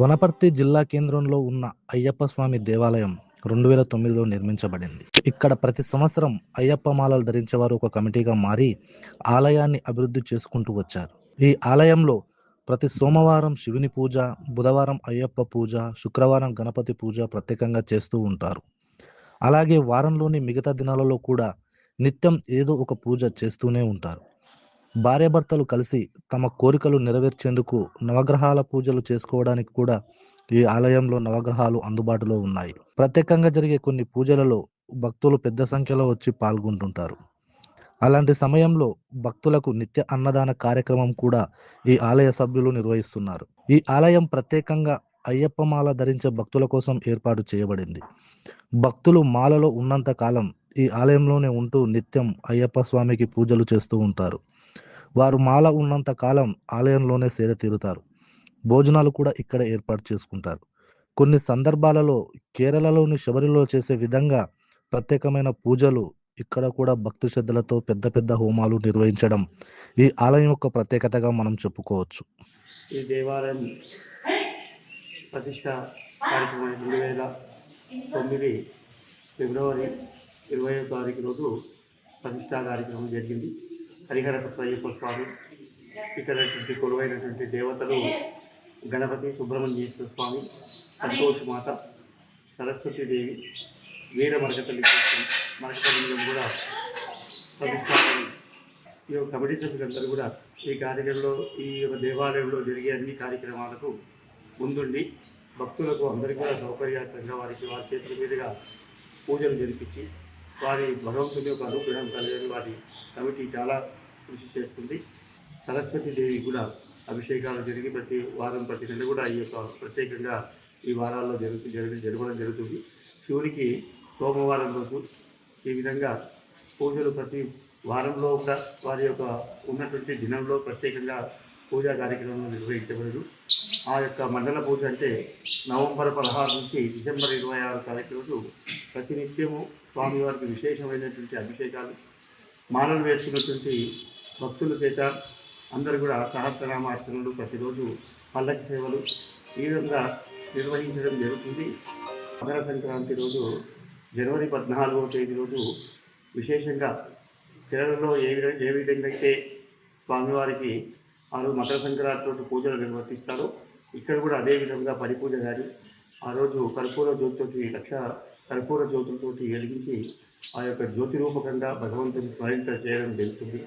వనపర్తి జిల్లా కేంద్రంలో ఉన్న అయ్యప్ప స్వామి దేవాలయం రెండు వేల తొమ్మిదిలో నిర్మించబడింది. ఇక్కడ ప్రతి సంవత్సరం అయ్యప్ప మాలలు ధరించేవారు ఒక కమిటీగా మారి ఆలయాన్ని అభివృద్ధి చేసుకుంటూ వచ్చారు. ఈ ఆలయంలో ప్రతి సోమవారం శివుని పూజ బుధవారం అయ్యప్ప పూజ శుక్రవారం గణపతి పూజ ప్రత్యేకంగా చేస్తూ ఉంటారు. అలాగే వారంలోని మిగతా దినాలలో కూడా నిత్యం ఏదో ఒక పూజ చేస్తూనే ఉంటారు. భార్యాభర్తలు కలిసి తమ కోరికలు నెరవేర్చేందుకు నవగ్రహాల పూజలు చేసుకోవడానికి కూడా ఈ ఆలయంలో నవగ్రహాలు అందుబాటులో ఉన్నాయి. ప్రత్యేకంగా జరిగే కొన్ని పూజలలో భక్తులు పెద్ద సంఖ్యలో వచ్చి పాల్గొంటుంటారు. అలాంటి సమయంలో భక్తులకు నిత్య అన్నదాన కార్యక్రమం కూడా ఈ ఆలయ సభ్యులు నిర్వహిస్తున్నారు. ఈ ఆలయం ప్రత్యేకంగా అయ్యప్ప మాల ధరించే భక్తుల కోసం ఏర్పాటు చేయబడింది. భక్తులు మాలలో ఉన్నంత కాలం ఈ ఆలయంలోనే ఉంటూ నిత్యం అయ్యప్ప స్వామికి పూజలు చేస్తూ ఉంటారు. వారు మాల ఉన్నంత కాలం ఆలయంలోనే సేద తీరుతారు. భోజనాలు కూడా ఇక్కడ ఏర్పాటు చేసుకుంటారు. కొన్ని సందర్భాలలో కేరళలోని శబరిలో చేసే విధంగా ప్రత్యేకమైన పూజలు ఇక్కడ కూడా భక్తి శ్రద్ధలతో పెద్ద పెద్ద హోమాలు నిర్వహించడం ఈ ఆలయం యొక్క ప్రత్యేకతగా మనం చెప్పుకోవచ్చు. ఈ దేవాలయం ప్రతిష్ట కార్యక్రమం రెండు వేల తొమ్మిది ఫిబ్రవరి ఇరవై తారీఖు రోజు ప్రతిష్టా కార్యక్రమం జరిగింది. హరిహరపుత్ర అయ్యప్ప స్వామి ఇక్కడ కొలువైనటువంటి దేవతలు గణపతి సుబ్రహ్మణ్యేశ్వర స్వామి సంతోష్ మాత సరస్వతీదేవి వీర మరకతల్లి మరకతలింగం కూడా ప్రతిష్టాపన ఈ యొక్క కమిటీ సభ్యులందరూ కూడా ఈ కార్యక్రమంలో ఈ యొక్క దేవాలయంలో జరిగే అన్ని కార్యక్రమాలకు ముందుండి భక్తులకు అందరికీ కూడా సౌకర్యార్థంగా వారికి వారి చేతుల మీదుగా పూజలు జరిపించి వారి భగవంతుని యొక్క అనుగ్రహం కలగని వారి కమిటీ చాలా కృషి చేస్తుంది. సరస్వతి దేవి కూడా అభిషేకాలు జరిగి ప్రతి వారం ప్రతి నెల కూడా ఈ యొక్క ప్రత్యేకంగా ఈ వారాల్లో జరుగు జరుగు జరగడం జరుగుతుంది. శివునికి సోమవారం రోజు ఈ విధంగా పూజలు ప్రతి వారంలో కూడా వారి యొక్క ఉన్నటువంటి దినంలో ప్రత్యేకంగా పూజా కార్యక్రమం నిర్వహించబడదు ఆ యొక్క మండల పూజ అంటే నవంబర్ పదహారు నుంచి డిసెంబర్ ఇరవై ఆరు తారీఖు రోజు ప్రతినిత్యము స్వామివారికి విశేషమైనటువంటి అభిషేకాలు మాలలు వేసుకున్నటువంటి భక్తుల చేత అందరూ కూడా సహస్రనామార్చనలు ప్రతిరోజు పల్లకి సేవలు ఈ విధంగా నిర్వహించడం జరుగుతుంది. మకర సంక్రాంతి రోజు జనవరి పద్నాలుగవ తేదీ రోజు విశేషంగా కేరళలో ఏ విధంగా ఏ విధంగా అయితే స్వామివారికి వారు మకర సంక్రాంతి రోజు పూజలు నిర్వర్తిస్తారో ఇక్కడ కూడా అదే విధంగా పరిపూజ కానీ ఆ రోజు కర్పూర జ్యోతితోటి లక్ష కర్పూర జ్యోతులతోటి వెలిగించి ఆ యొక్క జ్యోతి రూపకంగా భగవంతుని స్మరించ చేయడం జరుగుతుంది.